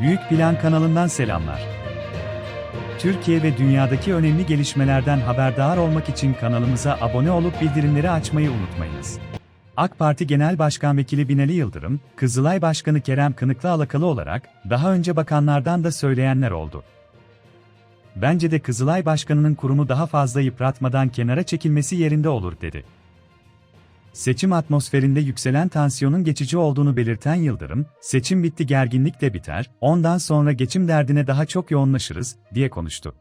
Büyük Plan kanalından selamlar. Türkiye ve dünyadaki önemli gelişmelerden haberdar olmak için kanalımıza abone olup bildirimleri açmayı unutmayınız. AK Parti Genel Başkan Vekili Binali Yıldırım, Kızılay Başkanı Kerem Kınıklı alakalı olarak daha önce bakanlardan da söyleyenler oldu. Bence de Kızılay Başkanı'nın kurumu daha fazla yıpratmadan kenara çekilmesi yerinde olur dedi. Seçim atmosferinde yükselen tansiyonun geçici olduğunu belirten Yıldırım, seçim bitti gerginlik de biter, ondan sonra geçim derdine daha çok yoğunlaşırız, diye konuştu.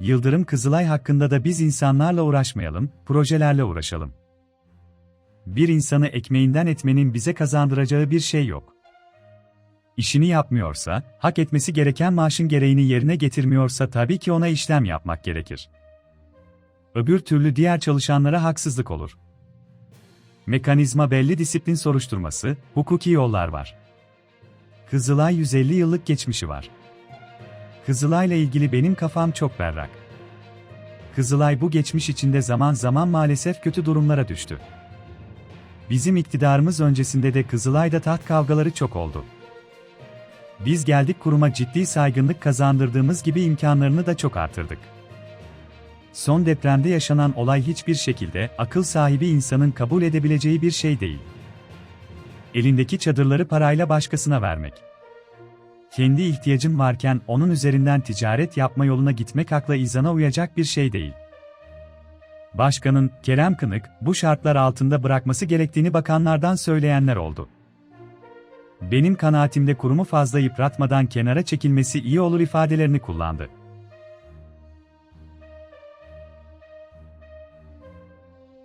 Yıldırım Kızılay hakkında da biz insanlarla uğraşmayalım, projelerle uğraşalım. Bir insanı ekmeğinden etmenin bize kazandıracağı bir şey yok. İşini yapmıyorsa, hak etmesi gereken maaşın gereğini yerine getirmiyorsa tabii ki ona işlem yapmak gerekir. Öbür türlü diğer çalışanlara haksızlık olur. Mekanizma belli disiplin soruşturması, hukuki yollar var. Kızılay 150 yıllık geçmişi var. Kızılay'la ilgili benim kafam çok berrak. Kızılay bu geçmiş içinde zaman zaman maalesef kötü durumlara düştü. Bizim iktidarımız öncesinde de Kızılay'da taht kavgaları çok oldu. Biz geldik kuruma ciddi saygınlık kazandırdığımız gibi imkanlarını da çok artırdık. Son depremde yaşanan olay hiçbir şekilde akıl sahibi insanın kabul edebileceği bir şey değil. Elindeki çadırları parayla başkasına vermek. Kendi ihtiyacın varken onun üzerinden ticaret yapma yoluna gitmek akla izana uyacak bir şey değil. Başkanın, Kerem Kınık, bu şartlar altında bırakması gerektiğini bakanlardan söyleyenler oldu. Benim kanaatimde kurumu fazla yıpratmadan kenara çekilmesi iyi olur ifadelerini kullandı.